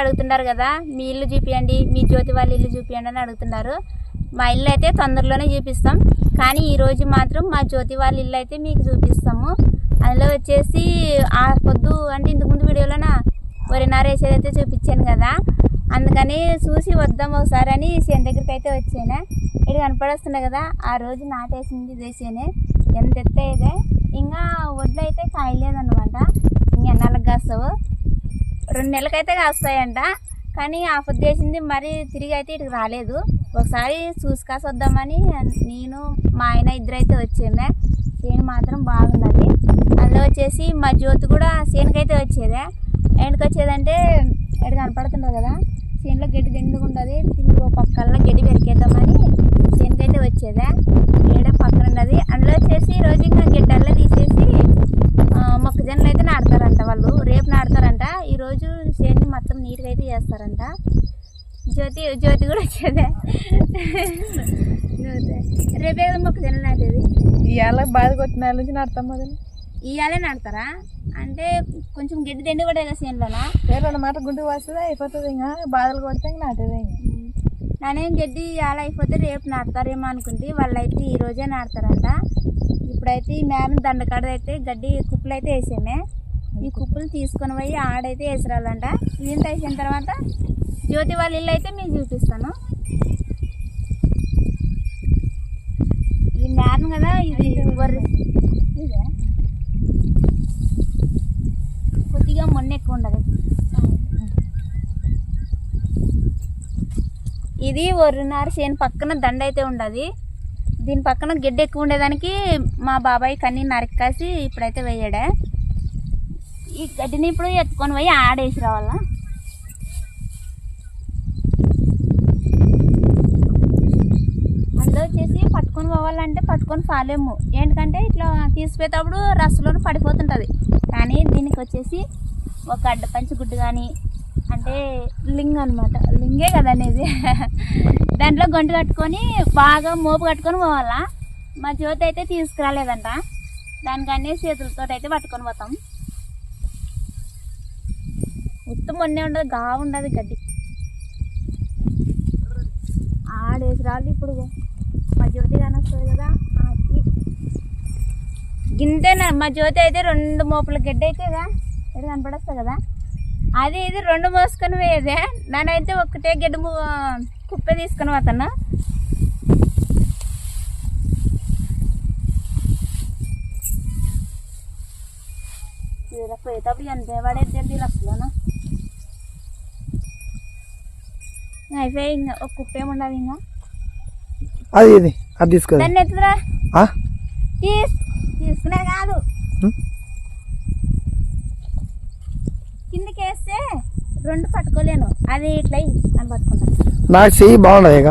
అడుగుతున్నారు కదా మీ ఇల్లు చూపియండి మీ జ్యోతి వాళ్ళ ఇల్లు చూపియండి అని అడుగుతున్నారు. మా ఇల్లు అయితే తొందరలోనే చూపిస్తాం. కానీ ఈరోజు మాత్రం మా జ్యోతి వాళ్ళ ఇల్లు అయితే మీకు చూపిస్తాము. అందులో వచ్చేసి ఆ పొద్దు అంటే ఇంతకుముందు వీడియోలోన వరి నారేసేది చూపించాను కదా. అందుకని చూసి వద్దాం ఒకసారి అని చేను దగ్గరికి అయితే వచ్చాను. ఇక్కడ కనపడొస్తున్నాయి కదా ఆ రోజు నాటేసింది చేసేనే ఎంత ఎత్త ఇదే ఇంకా వడ్లు అయితే కాయలేదన్నమాట. ఇంకా ఎన్నాళ్ళకి కాస్తావు? రెండు నెలలకైతే కాస్తాయంట. కానీ ఆ పొద్దు చేసింది మరి తిరిగి అయితే ఇటు రాలేదు. ఒకసారి చూసుకాసి వద్దామని నేను మా ఆయన ఇద్దరైతే వచ్చామే. సేను మాత్రం బాగున్నది. అందులో వచ్చేసి మా జ్యోతి కూడా సేనుకైతే వచ్చేదే. ఎందుకు వచ్చేదంటే ఎక్కడ కనపడుతుండదు కదా సేనులో గడ్డి దిండుగా ఉంటుంది తిండి ఒక పక్కన గడ్డి పెరికేద్దామని సేనుకైతే వచ్చేదే. ఏడ పక్కన ఉన్నది అందులో వచ్చేసి రోజు ఇంకా గడ్డల్లో తీసేసి మొక్కజొన్నలు అయితే నాడతారంట వాళ్ళు. రేపు నాడతారంట ఈ రోజు చేన్ని మొత్తం నీట్గా అయితే చేస్తారంట. జ్యోతి జ్యోతి కూడా వచ్చేదే. రేపే కదా మొక్కజొన్నలు నాటేది. ఇవాళ బాధ కొట్టిన నుంచి నడతాం మొదలు ఇవాళే నాడతారా అంటే కొంచెం గడ్డి దండి కూడా కదా చేనులోనా రేపు అన్నమాట గుండు వస్తుంది అయిపోతుంది ఇంకా. బాధలు కొడితే ఇంకా నాటేది నానేం గడ్డి ఇవాళ అయిపోతే రేపు నాడతారేమో అనుకుంటే వాళ్ళు అయితే ఈ రోజే నాడతారంట ఇప్పుడైతే ఈ మేమ దండకాడ అయితే గడ్డి కుప్పలు అయితే వేసామే. ఈ కుప్పలు తీసుకొని పోయి ఆడైతే వేసిరాలంట. ఇదంతా వేసిన తర్వాత జ్యోతి వాళ్ళ ఇల్లు అయితే మీకు చూపిస్తాను. ఈ మేమ కదా ఇది వరి ఇదే కొద్దిగా మొన్న ఎక్కువ ఉండదు ఇది ఒర్రినారు చేను పక్కన దండ అయితే ఉండదు దీని పక్కన గడ్డి ఎక్కువ ఉండేదానికి మా బాబాయ్ కన్నీ నరక్కాసి ఇప్పుడైతే వేయడా. ఈ గడ్డిని ఇప్పుడు ఎత్తుకొని పోయి ఆడేసి రావాలా? అందులో వచ్చేసి పట్టుకొని పోవాలంటే పట్టుకొని పాలేము ఏంటంటే ఇట్లా తీసిపోయేటప్పుడు రసలోనే పడిపోతుంటుంది. కానీ దీనికి వచ్చేసి ఒక అడ్డపంచి గుడ్డు కానీ అంటే లింగ్ అనమాట లింగే కదా అనేది దాంట్లో గొంటు కట్టుకొని బాగా మోపు కట్టుకొని పోవాలా? మా జ్యోతి అయితే తీసుకురాలేదంట. దానికన్నీ చేతులతో అయితే పట్టుకొని పోతాం. ఉత్తు మొన్నే ఉండదు గా ఉండదు గడ్డి. ఆడేసి రాళ్ళు ఇప్పుడు మా జ్యోతి కానొస్తుంది కదా ఆకి. గింతేనా? మా జ్యోతి అయితే రెండు మోపుల గడ్డి కదా ఇక్కడ కనపడొస్తుంది కదా? అది ఇది రెండు మోసుకొని పోయేదే. నేనైతే ఒక్కటే గడ్డి కుప్ప తీసుకొని పోతాను పోయేటప్పుడు ఎంత పడేది అయిపోయి ఇంకా ఒక కుప్ప ఏముండదు ఇంకా? అది ఇది అది తీసుకో దాన్ని ఎత్తురా ఆ? తీస్ తీసుకునే కాదు. రెండు పట్టుకోలేను. అది ఇట్లా అని పట్టుకుంటాను నాకు చెయ్యి బాగుండదు ఇక.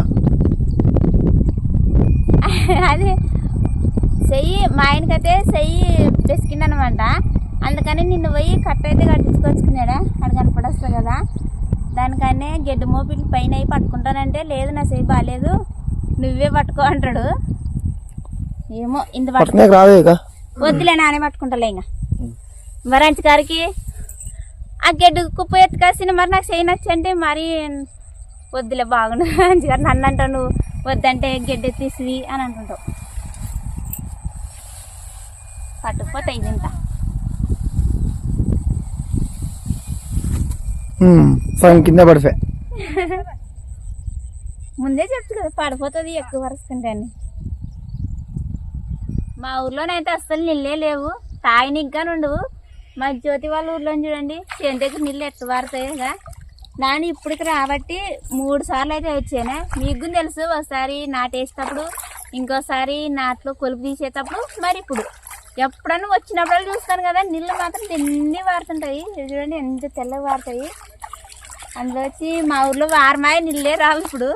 అది చెయ్యి మా ఆయనకైతే చెయ్యి పెసికిందనమాట అందుకని నిన్ను పోయి కట్ట అయితే కట్టించుకొచ్చుకున్నాడా? అక్కడ కనపడొస్తుంది కదా. దానికనే గడ్డి మోపిల్ పైన అయి పట్టుకుంటానంటే లేదు నా చెయ్యి బాగాలేదు నువ్వే పట్టుకో అంటాడు. ఏమో ఇంత పట్టుకో వద్దులే నానే పట్టుకుంటాలే ఇంకా. మరంచి గారికి ఆ గడ్డి కుప్ప ఎత్తుకాసిన మరి నాకు చేయి నచ్చంటే మరి వద్దులే బాగుండు. అంచి గారు నన్ను అంటావు నువ్వు వద్దంటే గడ్డి ఎత్తేసివి అని అంటుంటావు. పట్టుకుపోతే ఇది ఇంత ఉమ్, సగం కింద పడిపోయా. ముందే చెప్తు కదా పడిపోతుంది ఎక్కువ వరుసుకుంటే అని మా ఊర్లోనైతే అస్సలు నీళ్ళే లేవు. తాగినిగ్గా ఉండవు మా జ్యోతి వాళ్ళ ఊర్లో చూడండి. చేను దగ్గర నీళ్ళు ఎత్తు కదా. నాని ఇప్పటికి రాబట్టి మూడు సార్లు అయితే వచ్చాను. మీకు తెలుసు ఒకసారి నాటేసేటప్పుడు ఇంకోసారి నాట్లో కొలుపు తీసేటప్పుడు మరి ఇప్పుడు. ఎప్పుడన్నా వచ్చినప్పుడు చూస్తాను కదా నీళ్ళు మాత్రం ఎన్ని వారుతుంటాయి. చూడండి ఎంత తెల్లగా వారుతాయి. అందులో వచ్చి మా ఊర్లో వారమాయ నీళ్ళే రావు ఇప్పుడు.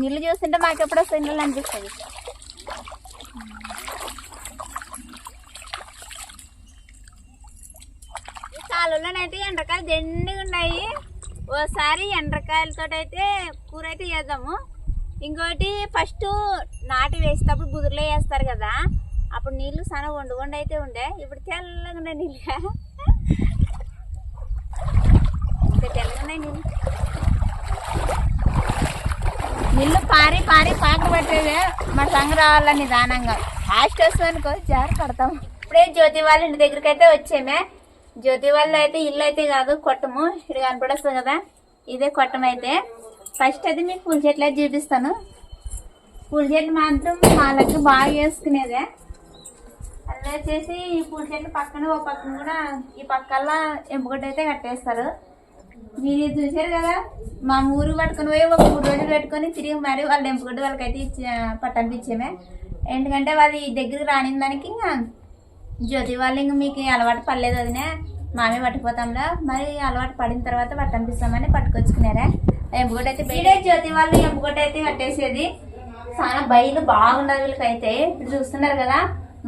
నీళ్ళు చూస్తుంటే మాకు ఎప్పుడు వస్తాయి నీళ్ళు అనిపిస్తుంది. కాలంలోనైతే ఎండ్రకాయలు దండిగా ఉన్నాయి. ఓసారి ఎండ్రకాయలతో అయితే కూర అయితే వేద్దాము ఇంకోటి ఫస్ట్ నాటు వేసేటప్పుడు బుదురులో వేస్తారు కదా. అప్పుడు నీళ్ళు సన వండు వండు అయితే ఉండే. ఇప్పుడు తెల్లగా ఉన్నాయి నీళ్ళు ఇంకా తెల్లగా ఉన్నాయి నీళ్ళు నీళ్ళు పారి పారి పాక పట్టేదే మా సంగ రావాలని నిదానంగా. ఫాస్ట్ వస్తుంది అనుకో జారి పడతాం. ఇప్పుడే జ్యోతి వాళ్ళ ఇంటి దగ్గరికి అయితే వచ్చేమే. జ్యోతి వల్ల అయితే ఇల్లు అయితే కాదు కొట్టము. ఇక్కడ కనపడొస్తుంది కదా? ఇదే కొట్టం అయితే ఫస్ట్ అయితే మీకు పూల చెట్లు అయితే చూపిస్తాను. పూల చెట్లు మాత్రం వాళ్ళకి బాగా వేసుకునేదే అలా వచ్చేసి ఈ పూల చెట్లు పక్కన ఓ పక్కన కూడా ఈ పక్కల్లా ఎంపుగడ్డ అయితే కట్టేస్తారు. మీరు చూసారు కదా? మా ఊరు పట్టుకొని పోయి ఒక మూడు రోజులు పెట్టుకొని తిరిగి మరి వాళ్ళ ఎంపుగడ్డ వాళ్ళకైతే ఇచ్చి పట్టనిపించామే ఎందుకంటే వాళ్ళ దగ్గరికి రాని దానికి ఇంకా జ్యోతి వాళ్ళు ఇంక మీకు అలవాటు పడలేదు అదినే మామే పట్టుకుపోతాంలా. మరి అలవాటు పడిన తర్వాత పట్టనిపిస్తామని పట్టుకొచ్చుకున్నారా? ఎంపుగడ్డ అయితే జ్యోతి వాళ్ళు ఎంపుగడ్డ అయితే కట్టేసేది. చాలా బయలు బాగుండదు వీళ్ళకైతే. ఇప్పుడు చూస్తున్నారు కదా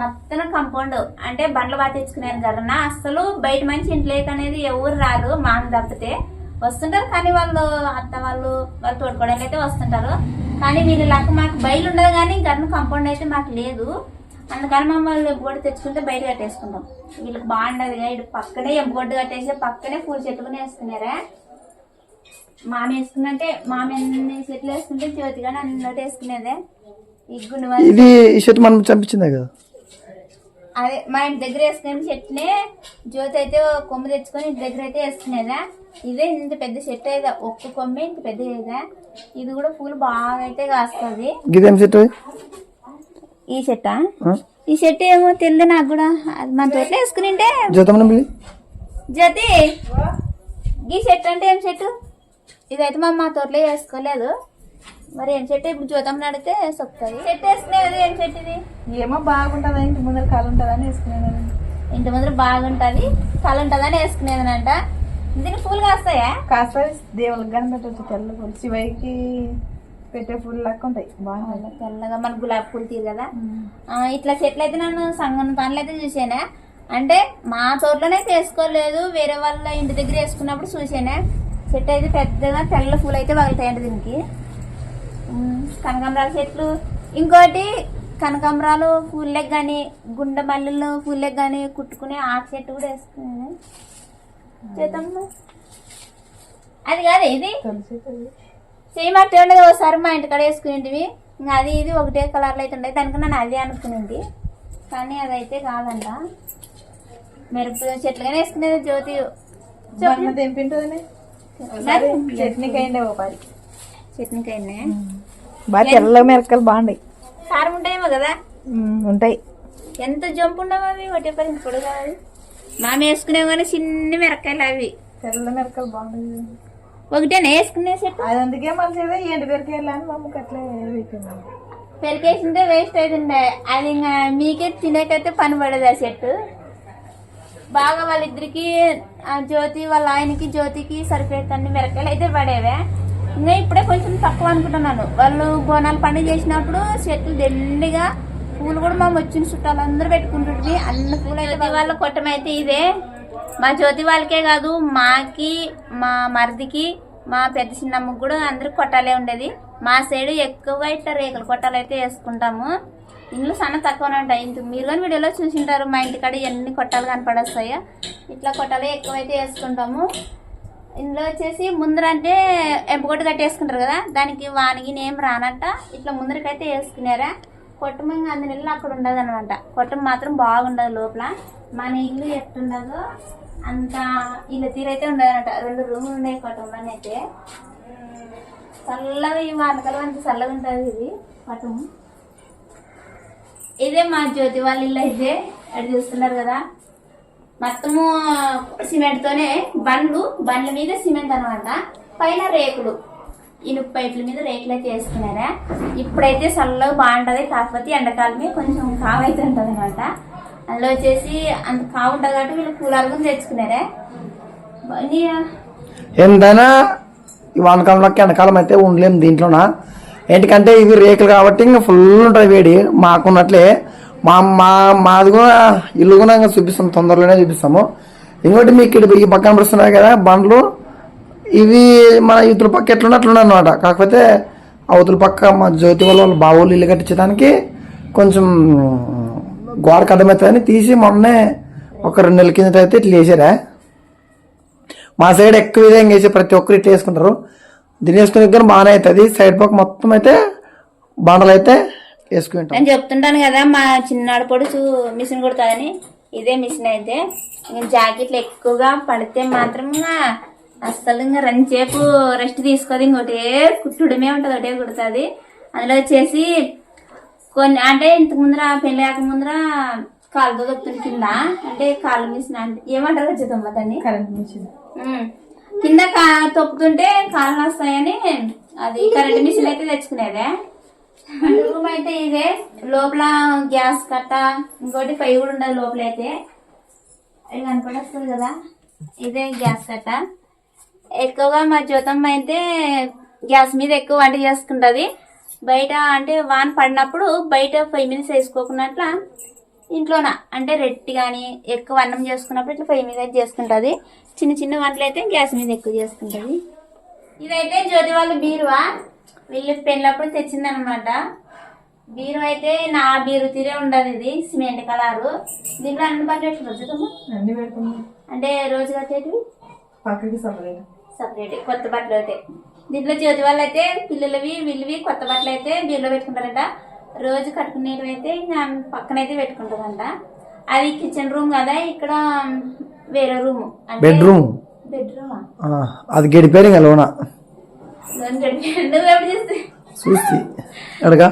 మొత్తం కంపౌండ్ అంటే బండ్లు బాగా తెచ్చుకున్నారు కదా అసలు బయట మంచి ఇంట్లోకి అనేది ఎవరు రారు మామ తప్పితే. వస్తుంటారు కానీ వాళ్ళు అత్త వాళ్ళు వాళ్ళు తోడుకోవడానికి అయితే వస్తుంటారు. కానీ వీళ్ళ లక్క మాకు బయలు ఉండదు కానీ గర్న కంపౌండ్ అయితే మాకు లేదు. అందుకని మమ్మల్ని ఎంపుగొడ్డు తెచ్చుకుంటే బయట కట్టేసుకుంటాం. వీళ్ళకి బాగుండదు ఇటు పక్కనే ఎంపుగొడ్డు కట్టేసి పక్కనే పూల చెట్టుకుని వేసుకున్నారా? మామ వేసుకున్నంటే మామ ఎన్ని చెట్లు వేసుకుంటే జ్యోతి కానీ అన్నట్టు వేసుకునేదే. ఇది ఈ మనం చంపించిందే కదా? అదే మా ఇంటి దగ్గర వేసుకునే చెట్టునే జ్యోతి అయితే కొమ్ము తెచ్చుకొని ఇంటి దగ్గర అయితే వేసుకునేదా? ఇదే ఇంత పెద్ద చెట్టు అయితే ఒక్క కొమ్మే ఇంత పెద్ద ఇదే ఇది కూడా పూలు బాగా అయితే కాస్తుంది. ఈ చెట్ట ఈ చెట్టు ఏమో తెలియదు నాకు కూడా. అది మన తోటలో వేసుకునింటే జ్యోతి ఈ చెట్టు అంటే ఏం చెట్టు ఇదైతే మా మా తోటలో వేసుకోలేదు. మరి ఏం చెట్టు ఇప్పుడు జ్యోతమ్మని అడిగితే చెప్తుంది. చెట్టు వేసుకునేది ఏం చెట్టు ఇది? ఏమో బాగుంటుందా? ఇంటి ముందర కాలు ఉంటుందని వేసుకునేది. ఇంటి ముందర బాగుంటది. కళ ఉంటదని వేసుకునేదనంట. దీని పూలు కాస్తాయా? కాస్త దేవుళ్ళకి కానీ పెట్టచ్చు తెల్ల పూలు. పెట్టే పూలు లెక్క ఉంటాయి. బాగుంటాయి తెల్లగా మన గులాబీ పూలు తీరు కదా. ఆ, ఇట్లా చెట్లు అయితే నన్ను సంగం పనులు అయితే చూసానే? అంటే మా తోటలోనే అయితే వేసుకోలేదు వేరే వాళ్ళ ఇంటి దగ్గర వేసుకున్నప్పుడు చూసానే? చెట్టు అయితే పెద్దగా తెల్ల పూలు అయితే పగులుతాయంట దీనికి. కనకాంబరాల చెట్లు. ఇంకోటి కనకాంబరాలు పూలకి కానీ గుండె మల్లెలు పూలకి కానీ కుట్టుకునే ఆకు చెట్టు కూడా వేసుకునే చేతమ్మ. అది కాదు ఇది. సేమ్ అట్టే ఉండదు. ఒకసారి మా ఇంటికాడ వేసుకునేటివి. ఇంకా అది ఇది ఒకటే కలర్లో అయితే ఉండేది. దానికి నేను అదే అనుకునేది. కానీ అదైతే కాదంట. మిరప చెట్లుగానే వేసుకునేది జ్యోతి. చట్నీకి అయిండే ఓ పది చట్నీకైనా బాగా తెల్ల మిరపకాయలు బాగుంటాయి కారం ఉంటాయేమో కదా? ఉంటాయి. ఎంత జంపు ఉండవు అవి? ఒకటే పని ఇప్పుడు కాదు మామ వేసుకునేవి కానీ చిన్న మిరకాయలు అవి. తెల్ల మిరపకాయలు బాగుంటాయి ఒకటేనా? వేసుకునే చెట్టు అది అందుకే ఎండు అట్లే పెరికేసింటే వేస్ట్ అవుతుండే అది ఇంకా మీకే తినేకైతే పని పడదు ఆ చెట్టు. బాగా వాళ్ళిద్దరికి ఆ జ్యోతి వాళ్ళ ఆయనకి జ్యోతికి సరిపోయేటన్ని మిరకాయలు అయితే పడేవే. ఇంకా ఇప్పుడే కొంచెం తక్కువ అనుకుంటున్నాను. వాళ్ళు బోనాలు పండుగ చేసినప్పుడు చెట్లు దండిగా పూలు కూడా మా వచ్చిన చుట్టాలు అందరూ పెట్టుకుంటుంది అన్ని పూలు అయితే వాళ్ళ కొట్టమైతే ఇదే. మా జ్యోతి వాళ్ళకే కాదు మాకి మా మరిదికి మా పెద్ద చిన్నమ్మకి కూడా అందరికి కొట్టాలే ఉండేది. మా సైడ్ ఎక్కువ ఇట్లా రేకులు కొట్టాలు అయితే వేసుకుంటాము. ఇంట్లో సన్న తక్కువనే ఉంటాయి. ఇంత మీరు కానీ వీడియోలో చూసింటారు మా ఇంటికాడ ఎన్ని కొట్టాలు కనపడొస్తాయో. ఇట్లా కొట్టాలే ఎక్కువైతే వేసుకుంటాము. ఇందులో వచ్చేసి ముందర అంటే కట్టి కట్టేసుకుంటారు కదా దానికి వానికి ఏం రానంట ఇట్లా ముందరకైతే వేసుకున్నారా. కొట్టం ఇంకా అందు అక్కడ ఉండదు అనమాట కొట్టం మాత్రం బాగుండదు లోపల. మన ఇల్లు ఎట్టుండదో అంత ఇల్లు తీరైతే ఉండదనమాట రెండు రూములు ఉన్నాయి కుటుంబాన్ని అయితే. చల్లగా ఈ అంత చల్లగా ఉంటుంది ఇది పటం ఇదే మా జ్యోతి వాళ్ళ ఇల్లు అయితే అది చూస్తున్నారు కదా. మొత్తము సిమెంట్తోనే బండ్లు బండ్ల మీద సిమెంట్ అనమాట పైన రేకులు. ఇనుప పైపుల మీద రేకులు అయితే వేసుకున్నారా. ఇప్పుడైతే చల్లగా బాగుంటుంది కాకపోతే ఎండాకాలమే కొంచెం కావు అయితే అనమాట అందులో వచ్చేసి అంత కావు కాబట్టి వీళ్ళు కూలర్ కూడా తెచ్చుకున్నారే. ఎంతైనా ఈ వానకాలంలోకి ఎండకాలం అయితే ఉండలేము దీంట్లోన? ఎందుకంటే ఇవి రేకులు కాబట్టి ఇంకా ఫుల్ ఉంటుంది వేడి. మాకున్నట్లే మా మా మాది కూడా ఇల్లు కూడా ఇంకా చూపిస్తాం తొందరలోనే చూపిస్తాము. ఇంకోటి మీకు ఇక్కడ ఈ పక్కన వస్తున్నాయి కదా బండ్లు. ఇవి మన ఇతరుల పక్క ఎట్లున్నట్లున్నాయి అనమాట కాకపోతే అవతల పక్క మా జ్యోతి వాళ్ళ వాళ్ళ బావులు ఇల్లు కట్టించడానికి కొంచెం గోడకు అర్థమవుతుందని తీసి మొన్నే ఒక రెండు నెలల కిందట అయితే ఇట్లా చేశారా? మా సైడ్ ఎక్కువ విధంగా వేసి ప్రతి ఒక్కరు ఇట్లా వేసుకుంటారు దీని వేసుకునే దగ్గర బాగానే అవుతుంది. సైడ్ పక్క మొత్తం అయితే బండలు అయితే వేసుకుంటాం నేను చెప్తుంటాను కదా మా చిన్నాడు పొడుచు మిషన్ కుడతాదని. ఇదే మిషన్ అయితే. ఇంకా జాకెట్లు ఎక్కువగా పడితే మాత్రం అస్సలు ఇంకా రంచేపు రెస్ట్ తీసుకోదు. ఇంకోటి కుట్టుడమే ఉంటుంది ఒకటే కుడుతుంది. అందులో వచ్చేసి కొన్ని అంటే ఇంతకు ముందర పెళ్ళి కాక ముందర కాలుతో దొక్కుతుంది కింద అంటే కాలు మిషన్ అంటే ఏమంటారు వచ్చేదమ్మ దాన్ని? Current machine. కింద కా తొక్కుతుంటే కాళ్ళు వస్తాయని అది కరెంట్ మిషన్ అయితే తెచ్చుకునేదే. రూమ్ అయితే ఇదే లోపల గ్యాస్ కట్ట ఇంకోటి ఫైవ్ కూడా ఉండదు లోపల అయితే ఇది కనపడొస్తుంది కదా. ఇదే గ్యాస్ కట్ట. ఎక్కువగా మా జ్యోతమ్మ అయితే గ్యాస్ మీద ఎక్కువ వంట చేసుకుంటది. బయట అంటే వాన పడినప్పుడు బయట ఫైవ్ మినిట్స్ వేసుకోకున్నట్ల ఇంట్లోన అంటే రెట్టి కానీ ఎక్కువ అన్నం చేసుకున్నప్పుడు ఇట్లా పొయ్యి మీద చేసుకుంటుంది. చిన్న చిన్న వంటలు అయితే గ్యాస్ మీద ఎక్కువ చేసుకుంటుంది. ఇదైతే జ్యోతి వాళ్ళ బీరువా? వీళ్ళు పెళ్ళప్పుడు తెచ్చిందనమాట బీరువా అయితే నా బీరు తీరే ఉండదు ఇది సిమెంట్ కలరు. దీంట్లో అన్ని అన్ని పెడుతుంది అంటే రోజు పక్కకి సపరేట్ సపరేట్ కొత్త బట్టలు అయితే. దీంట్లో జ్యోతి వాళ్ళు అయితే పిల్లలవి వీళ్ళవి కొత్త బట్టలు అయితే బీరులో పెట్టుకుంటారట. రోజు కట్టుకునేవి అయితే ఇంకా పక్కన అయితే పెట్టుకుంటారంట. అది కిచెన్ రూమ్ కదా ఇక్కడ వేరే రూమ్ బెడ్రూమ్ బెడ్రూమా అది గడిపోయారు ఇంకా లోన. నువ్వు చూస్తే? అడగా.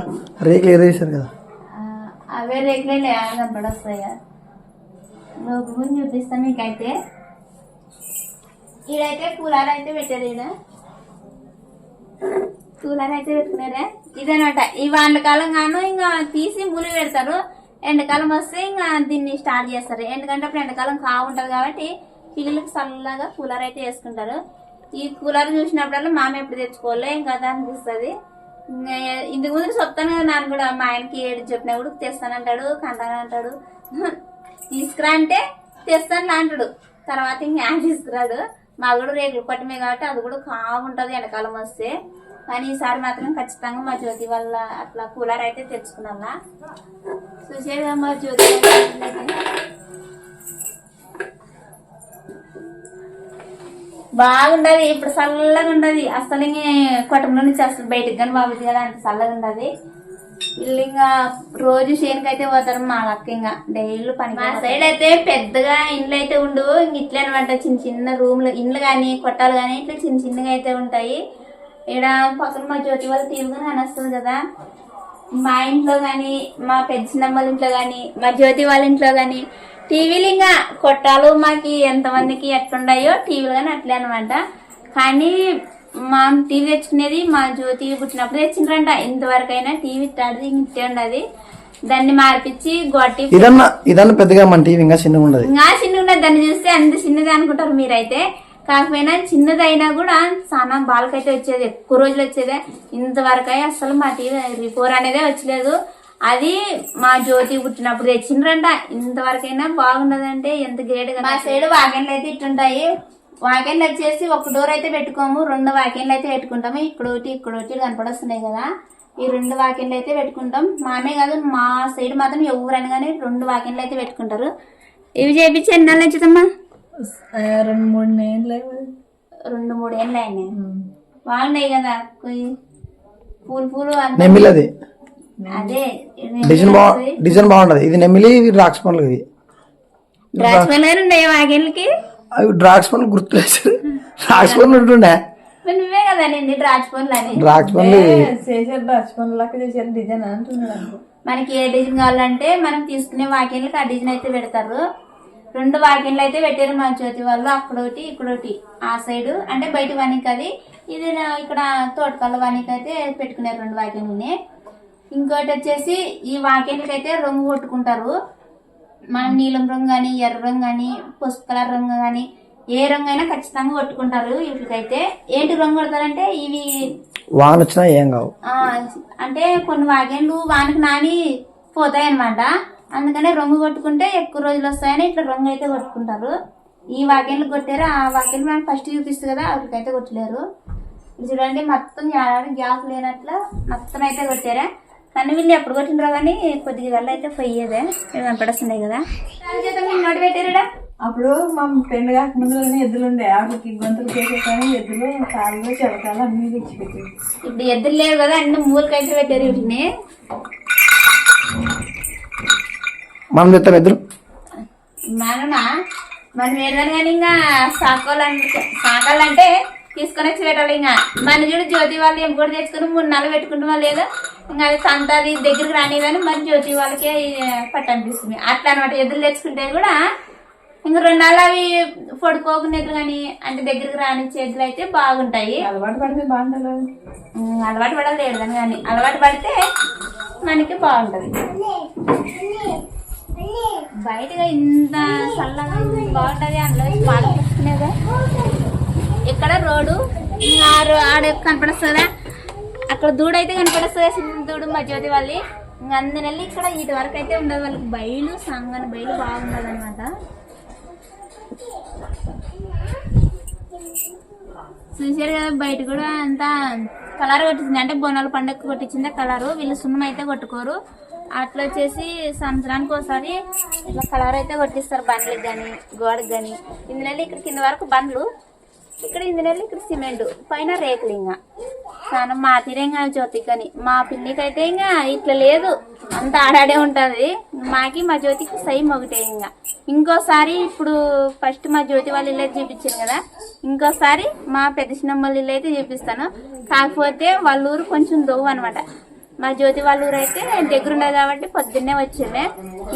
రేకులు ఏరేసారు కదా. అవే రేకులే కనపడొస్తాయా ముందు చూపిస్తాను మీకైతే ఈడైతే కూలర్ అయితే పెట్టారు ఈడ. కూలర్ అయితే పెట్టుకున్నారే ఇదనమాట ఈ వానకాలం గాను ఇంకా తీసి ములి పెడతారు. ఎండాకాలం వస్తే ఇంకా దీన్ని స్టార్ట్ చేస్తారు. ఎందుకంటే అప్పుడు ఎండాకాలం కావుంటది కాబట్టి పిల్లలకు చల్లగా కూలర్ అయితే వేసుకుంటారు. ఈ కూలర్ చూసినప్పుడల్లా మామ ఎప్పుడు తెచ్చుకోలే ఇంకా అది అనిపిస్తుంది. ఇంతకు ముందు చెప్తాను కదా నాన్న కూడా మా ఆయనకి ఏడు చెప్పినా కూడా తెస్తానంటాడు కంటానంటాడు. తీసుకురా అంటే తెస్తాను అంటాడు. తర్వాత ఇంకా తీసుకురాడు మా కూడా రేగులు పట్టమే కాబట్టి అది కూడా కావుంటుంది ఎండాకాలం వస్తే కానీ ఈసారి మాత్రం ఖచ్చితంగా మా జ్యోతి వల్ల అట్లా కూలర్ అయితే తెచ్చుకున్నా చూసేదా మా జ్యోతి బాగుండదు ఇప్పుడు చల్లగా ఉండదు అసలు ఇంక నుంచి అసలు బయటకు కానీ బాగుంది కదా అంత చల్లగా ఉండదు వీళ్ళు ఇంకా రోజు చేనుకైతే పోతారు మా లక్క ఇంకా డైలీ పని మా సైడ్ అయితే పెద్దగా ఇండ్లు అయితే ఉండు. ఇంక ఇట్లా అనమాట చిన్న చిన్న రూమ్లు ఇండ్లు కానీ కొట్టాలు కానీ ఇట్లా చిన్న చిన్నగా అయితే ఉంటాయి. ఇక్కడ పక్కన మా జ్యోతి వాళ్ళ టీవీ కానీ వస్తుంది కదా. మా ఇంట్లో కానీ మా పెద్ద చిన్నమ్మల ఇంట్లో కానీ మా జ్యోతి వాళ్ళ ఇంట్లో కానీ టీవీలు ఇంకా కొట్టాలు మాకి ఎంతమందికి ఎట్లుండాయో టీవీలు కానీ అట్లే అనమాట కానీ మా టీవీ తెచ్చుకునేది మా జ్యోతి పుట్టినప్పుడు తెచ్చిండ్రంట ఇంతవరకైనా టీవీ ఇంతే ఉండదు. దాన్ని మార్పించి గొట్టి ఇదన్నా ఇదన్నా పెద్దగా మన టీవీ ఇంకా చిన్నగా ఉండదు. ఇంకా చిన్నగా ఉన్నది దాన్ని చూస్తే అంత చిన్నది అనుకుంటారు మీరైతే. కాకపోయినా చిన్నది అయినా కూడా చాలా బాలకైతే వచ్చేది ఎక్కువ రోజులు వచ్చేదే. ఇంతవరకు అసలు మా టీవీ రిపోర్ అనేదే వచ్చలేదు. అది మా జ్యోతి పుట్టినప్పుడు తెచ్చిండ్రంట. ఇంతవరకైనా బాగున్నదంటే ఎంత గ్రేట్ మా సైడ్ వాకెన్లు అయితే ఇట్లుంటాయి. వాకెన్లు వచ్చేసి ఒక డోర్ అయితే పెట్టుకోము రెండు వాకెన్లు అయితే పెట్టుకుంటాము. ఇక్కడ ఒకటి ఇక్కడ ఒకటి కనపడొస్తున్నాయి కదా. ఈ రెండు వాకెన్లు అయితే పెట్టుకుంటాం. మామే కాదు మా సైడ్ మాత్రం ఎవరైనా కానీ రెండు వాకెన్లు అయితే పెట్టుకుంటారు. ఇవి చేపించి ఎన్ని నెలలు వచ్చిందమ్మా రెండు మూడు నెలలు రెండు మూడు ఏళ్ళు అయినాయి బాగున్నాయి కదా పూలు పూలు అంతా నెమ్మిలి అది అదే డిజైన్ బా డిజైన్ బాగుంటది ఇది నెమ్మిలి ఇవి ద్రాక్ష పండ్లు ఇవి ద్రాక్ష పనులు ఉన్నాయి వాగేళ్ళకి అవి ద్రాక్ష పండ్లు గుర్తులేసారు ద్రాక్ష పండ్లు ఉంటుండే. మరి నువ్వే కదా నేను ద్రాక్ష పనులు అని ద్రాక్ష పండ్లు చేసారు డిజైన్ అంటున్నాడు మనకి ఏ డిజైన్ కావాలంటే మనం తీసుకునే వాక్యాలకి ఆ డిజైన్ అయితే పెడతారు. రెండు వాక్యాలు అయితే పెట్టారు మా జ్యోతి వాళ్ళు. అక్కడ ఒకటి ఇక్కడ ఒకటి ఆ సైడ్ అంటే బయట వానికి అది. ఇది ఇక్కడ తోటకల్ల వానికి అయితే పెట్టుకున్నారు రెండు వాక్యాలని ఇంకోటి వచ్చేసి ఈ వాక్యాలకి అయితే రంగు కొట్టుకుంటారు. మనం నీలం రంగు కానీ ఎర్ర రంగు కానీ పసుపు కలర్ రంగు కానీ ఏ రంగు అయినా ఖచ్చితంగా కొట్టుకుంటారు వీటికైతే ఏంటి రంగు కొడతారంటే ఇవి వాన వచ్చినా ఏం కావు. అంటే కొన్ని వాక్యాలు వానకి నాని పోతాయి అనమాట అందుకనే రంగు కొట్టుకుంటే ఎక్కువ రోజులు వస్తాయని ఇట్లా రంగు అయితే కొట్టుకుంటారు. ఈ వాక్యాలు కొట్టారు ఆ వాక్యాలు మనం ఫస్ట్ చూపిస్తుంది కదా వాటికైతే కొట్టలేరు. ఇది చూడండి మొత్తం గ్యాప్ లేనట్ల మొత్తం అయితే కొట్టారా. కానీ వీళ్ళు ఎప్పుడు కొట్టినరో కానీ కొద్దిగా వల్ల అయితే పోయేదే. కనపడస్తున్నాయి కదా. దాని చేత మీరు నోటి పెట్టారా అప్పుడు మా పెళ్ళి కాక ముందులోనే ఎద్దులు ఉండే. వాటికి గొంతులు చేసేసాను ఎద్దులు కాళ్ళు చిలకాలు అన్ని తెచ్చిపెట్టి ఇప్పుడు ఎద్దులు లేవు కదా అన్ని మూలకైతే పెట్టారు వీటిని. మనం చెప్తాం ఇద్దరు మనమా మనం ఏదైనా కానీ ఇంకా సాకోవాలంటే సాకాలంటే తీసుకొని వచ్చి పెట్టాలి ఇంకా. మన చూడు జ్యోతి వాళ్ళు ఏం కూడా తెచ్చుకుని మూడు నెలలు పెట్టుకుంటామా లేదా? ఇంకా అది సంతాది దగ్గరికి రానిదని మరి జ్యోతి వాళ్ళకే పట్టనిపిస్తుంది అట్లా అనమాట ఎదురు తెచ్చుకుంటే కూడా ఇంకా రెండు నెలలు అవి పడుకోకుండా ఎదురు కానీ అంటే దగ్గరికి రాని చేతులు అయితే బాగుంటాయి. అలవాటు పడితే ఉమ్, అలవాటు పడలేదు కానీ కానీ అలవాటు పడితే మనకి బాగుంటది. బయటగా ఇంత చల్లగా బాగుంటది అందులో? పాలు తీసుకునేదా ఇక్కడ రోడ్డు? ఆ రో- ఆడ కనపడుస్తుందా? అక్కడ దూడ అయితే కనపడుస్తుంది? చిన్న దూడు మా జ్యోతి వాళ్ళి ఇంకా అందువల్ల ఇక్కడ ఇటు వరకు అయితే ఉండదు. వాళ్ళకి బయలు సంగని బయలు బాగుండదు అనమాట చూసారు కదా బయట కూడా అంతా కలర్ కొట్టించింది. అంటే బోనాల పండుగ కొట్టించిందే కలరు. వీళ్ళు సున్నం అయితే కొట్టుకోరు. అట్లా వచ్చేసి సంవత్సరానికి ఒకసారి ఇట్లా కలర్ అయితే కొట్టిస్తారు బండ్లకు కానీ గోడకు కానీ ఇందులో ఇక్కడ కింద వరకు బండ్లు. ఇక్కడ ఇంజనీర్లు ఇక్కడ సిమెంట్ పైన రేకులు ఇంకా చాలా మా తీరంగా జ్యోతి కానీ మా పిన్నికైతే ఇంకా ఇట్లా లేదు. అంత ఆడాడే ఉంటుంది. మాకి మా జ్యోతికి సైమ్ ఒకటే ఇంకా. ఇంకోసారి ఇప్పుడు ఫస్ట్ మా జ్యోతి వాళ్ళ ఇల్లు అయితే చూపించాను కదా. ఇంకోసారి మా పెద్ద చిన్నమ్మల ఇల్లు అయితే చూపిస్తాను. కాకపోతే వాళ్ళ ఊరు కొంచెం దొవ్వు అనమాట మా జ్యోతి వాళ్ళ ఊరు అయితే దగ్గర ఉండదు కాబట్టి పొద్దున్నే వచ్చిండే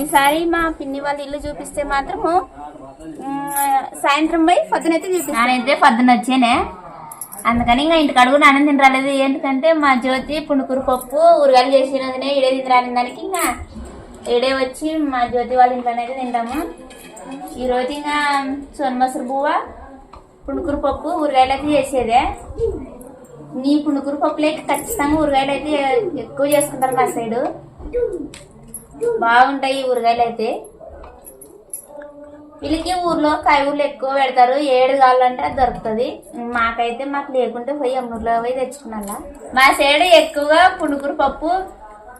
ఈసారి మా పిన్ని వాళ్ళ ఇల్లు చూపిస్తే మాత్రము సాయంత్రం పోయి పొద్దునైతే చూపిస్తాను నేనైతే పొద్దున వచ్చానే. అందుకని ఇంకా ఇంటికి అడుగున తిని రాలేదు ఎందుకంటే మా జ్యోతి పుణుకూరు పప్పు ఊరగాయలు చేసినదినే ఇడే తిని రాని దానికి ఇంకా ఇడే వచ్చి మా జ్యోతి వాళ్ళ ఇంట్లోనైతే తింటాము. ఈరోజు ఇంకా సోనమసరు బువ్వ పుణుకూరు పప్పు ఊరగాయలు అయితే చేసేదే. నీ పుణుకూరు పప్పులైతే ఖచ్చితంగా ఊరగాయలు అయితే ఎక్కువ చేసుకుంటారు మా సైడు. బాగుంటాయి ఊరగాయలు అయితే. వీళ్ళకి ఊర్లో కాయగూరలు ఎక్కువ పెడతారు. ఏడు కావాలంటే అది దొరుకుతుంది. మాకైతే మాకు లేకుంటే పోయి అమ్మూరులో పోయి తెచ్చుకున్నా మా సైడ్ ఎక్కువగా పుండుకూర పప్పు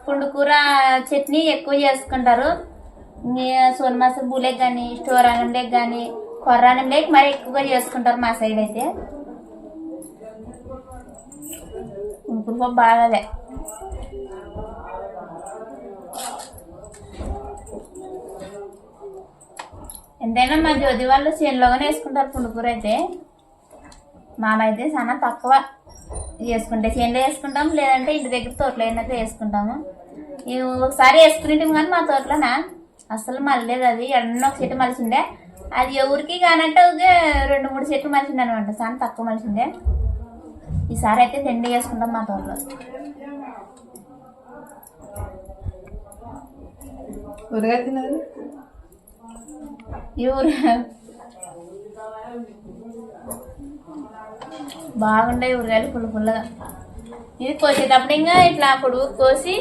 పుండుకూర చట్నీ ఎక్కువ చేసుకుంటారు. సోనమాస బూలేకి కానీ స్టోర్ అన్నంలేక్ కానీ కొర్రానం లేక్ మరి ఎక్కువగా చేసుకుంటారు మా సైడ్ అయితే. పుండుకూర పప్పు బాగాలే. ఎంతైనా మా జ్యోతి వాళ్ళు చేనులోగానే వేసుకుంటారు పుండుకూర అయితే. మామైతే చాలా తక్కువ చేసుకుంటే చేనులో వేసుకుంటాం లేదంటే ఇంటి దగ్గర తోటలో అయినట్టు వేసుకుంటాము. ఒకసారి వేసుకునేటం కానీ మా తోటలోనా? అసలు మళ్ళలేదు అది. ఎన్నో ఒక చెట్టు మలిసిండే అది ఎవరికి కానట్టు రెండు మూడు చెట్లు మలిసిండే అనమాట చాలా తక్కువ మలిసిండే ఈసారి అయితే తిండి వేసుకుంటాం మా తోటలో. ఊరగా తిన్నారు? ఈ ఊరు ఊరగాయలు పుల్ల పుల్లగా. ఇది కోసేటప్పుడు ఇంకా ఇట్లా అప్పుడు కోసి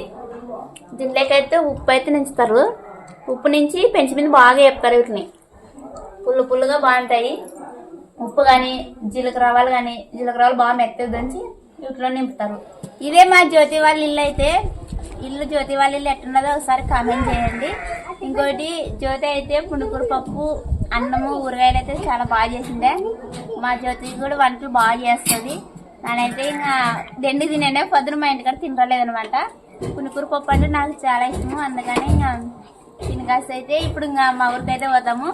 దీనిలోకైతే ఉప్పు అయితే నించుతారు. ఉప్పు నుంచి పెంచి మీద బాగా చెప్తారు వీటిని. పుల్ల పుల్లుగా బాగుంటాయి. ఉప్పు కానీ జీలకర్రవాలు కానీ జీలకర్రవాలు బాగా మెత్తగా దంచి వీటిలో నింపుతారు. ఇదే మా జ్యోతి వాళ్ళ ఇల్లు అయితే. ఇల్లు జ్యోతి వాళ్ళ ఇల్లు ఎట్టున్నదో ఒకసారి కామెంట్ చేయండి. ఇంకోటి జ్యోతి అయితే పుండుకూర పప్పు అన్నము ఊరగాయలు అయితే చాలా బాగా చేసిందే మా జ్యోతి కూడా వంటలు బాగా చేస్తుంది. నేనైతే ఇంకా దండి తినండి పొద్దున మా ఇంటికాడ తినలేదనమాట పునుకూర పప్పు అంటే నాకు చాలా ఇష్టము అందుకని ఇంకా తినకాస్త అయితే ఇప్పుడు ఇంకా మా ఊరికైతే పోతాము.